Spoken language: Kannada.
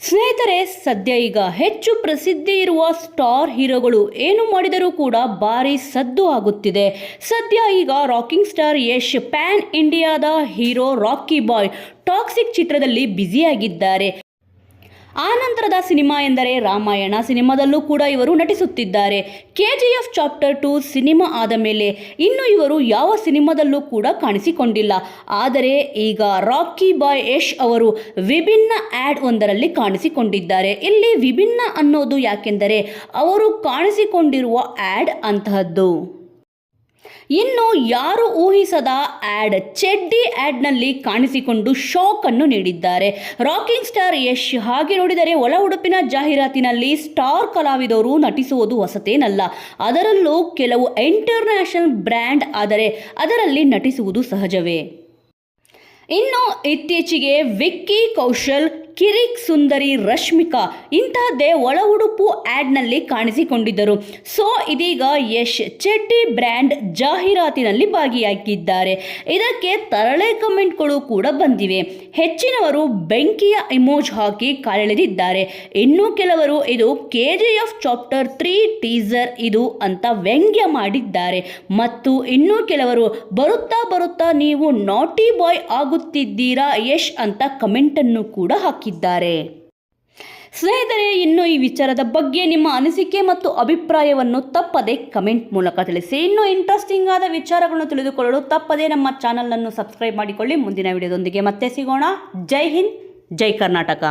ಸ್ನೇಹಿತರೆ, ಸದ್ಯ ಈಗ ಹೆಚ್ಚು ಪ್ರಸಿದ್ಧಿ ಇರುವ ಸ್ಟಾರ್ ಹೀರೋಗಳು ಏನು ಮಾಡಿದರೂ ಕೂಡ ಭಾರಿ ಸದ್ದು ಆಗುತ್ತಿದೆ. ಸದ್ಯ ಈಗ ರಾಕಿಂಗ್ ಸ್ಟಾರ್ ಯಶ್ ಪ್ಯಾನ್ ಇಂಡಿಯಾದ ಹೀರೋ ರಾಕಿ ಬಾಯ್ ಟಾಕ್ಸಿಕ್ ಚಿತ್ರದಲ್ಲಿ ಬ್ಯುಸಿಯಾಗಿದ್ದಾರೆ. ಆ ನಂತರದ ಸಿನಿಮಾ ಎಂದರೆ ರಾಮಾಯಣ. ಸಿನಿಮಾದಲ್ಲೂ ಕೂಡ ಇವರು ನಟಿಸುತ್ತಿದ್ದಾರೆ. K G F chapter two cinema ಆದ ಮೇಲೆ ಇನ್ನು ಇವರು ಯಾವ ಸಿನಿಮಾದಲ್ಲೂ ಕೂಡ ಕಾಣಿಸಿಕೊಂಡಿಲ್ಲ. ಆದರೆ ಈಗ ರಾಕಿ ಬಾಯ್ ಯಶ್ ಅವರು ವಿಭಿನ್ನ ಆ್ಯಡ್ ಒಂದರಲ್ಲಿ ಕಾಣಿಸಿಕೊಂಡಿದ್ದಾರೆ. ಇಲ್ಲಿ ವಿಭಿನ್ನ ಅನ್ನೋದು ಯಾಕೆಂದರೆ ಅವರು ಕಾಣಿಸಿಕೊಂಡಿರುವ ಆ್ಯಡ್ ಅಂತಹದ್ದು. ಇನ್ನು ಯಾರು ಊಹಿಸದ ಆ್ಯಡ್ ಚೆಡ್ಡಿ ಆ್ಯಡ್ನಲ್ಲಿ ಕಾಣಿಸಿಕೊಂಡು ಶಾಕ್ ಅನ್ನು ನೀಡಿದ್ದಾರೆ. ರಾಕಿಂಗ್ ಸ್ಟಾರ್ ಯಶ್ ಹಾಗೆ ನೋಡಿದರೆ ಒಳ ಉಡುಪಿನ ಜಾಹೀರಾತಿನಲ್ಲಿ ಸ್ಟಾರ್ ಕಲಾವಿದರು ನಟಿಸುವುದು ಹೊಸತೇನಲ್ಲ. ಅದರಲ್ಲೂ ಕೆಲವು ಇಂಟರ್ನ್ಯಾಷನಲ್ ಬ್ರ್ಯಾಂಡ್ ಆದರೆ ಅದರಲ್ಲಿ ನಟಿಸುವುದು ಸಹಜವೇ. ಇನ್ನು ಇತ್ತೀಚೆಗೆ ವಿಕ್ಕಿ ಕೌಶಲ್ ಕಿರಿಕ್ ಸುಂದರಿ ರಶ್ಮಿಕಾ ಇಂತಹದ್ದೇ ಒಳ ಉಡುಪು ಆ್ಯಡ್ನಲ್ಲಿ ಕಾಣಿಸಿಕೊಂಡಿದ್ದರು. ಸೊ, ಇದೀಗ ಯಶ್ ಚೆಟ್ಟಿ ಬ್ರ್ಯಾಂಡ್ ಜಾಹೀರಾತಿನಲ್ಲಿ ಭಾಗಿಯಾಗಿದ್ದಾರೆ. ಇದಕ್ಕೆ ತರಳೆ ಕಮೆಂಟ್ಗಳು ಕೂಡ ಬಂದಿವೆ. ಹೆಚ್ಚಿನವರು ಬೆಂಕಿಯ ಇಮೋಜ್ ಹಾಕಿ ಕಾಲೆಳೆದಿದ್ದಾರೆ. ಇನ್ನೂ ಕೆಲವರು ಇದು K G F chapter three teaser ಇದು ಅಂತ ವ್ಯಂಗ್ಯ ಮಾಡಿದ್ದಾರೆ. ಮತ್ತು ಇನ್ನೂ ಕೆಲವರು ಬರುತ್ತಾ ಬರುತ್ತಾ ನೀವು ನಾಟಿ ಬಾಯ್ ಆಗುತ್ತಿದ್ದೀರಾ ಯಶ್ ಅಂತ ಕಮೆಂಟನ್ನು ಕೂಡ ಹಾಕಿದ್ದಾರೆ. ಸ್ನೇಹಿತರೆ, ಇನ್ನು ಈ ವಿಚಾರದ ಬಗ್ಗೆ ನಿಮ್ಮ ಅನಿಸಿಕೆ ಮತ್ತು ಅಭಿಪ್ರಾಯವನ್ನು ತಪ್ಪದೆ ಕಮೆಂಟ್ ಮೂಲಕ ತಿಳಿಸಿ. ಇನ್ನು ಇಂಟ್ರೆಸ್ಟಿಂಗ್ ಆದ ವಿಚಾರಗಳನ್ನು ತಿಳಿದುಕೊಳ್ಳಲು ತಪ್ಪದೆ ನಮ್ಮ ಚಾನಲನ್ನು ಸಬ್ಸ್ಕ್ರೈಬ್ ಮಾಡಿಕೊಳ್ಳಿ. ಮುಂದಿನ ವಿಡಿಯೋದೊಂದಿಗೆ ಮತ್ತೆ ಸಿಗೋಣ. ಜೈ ಹಿಂದ್, ಜೈ ಕರ್ನಾಟಕ.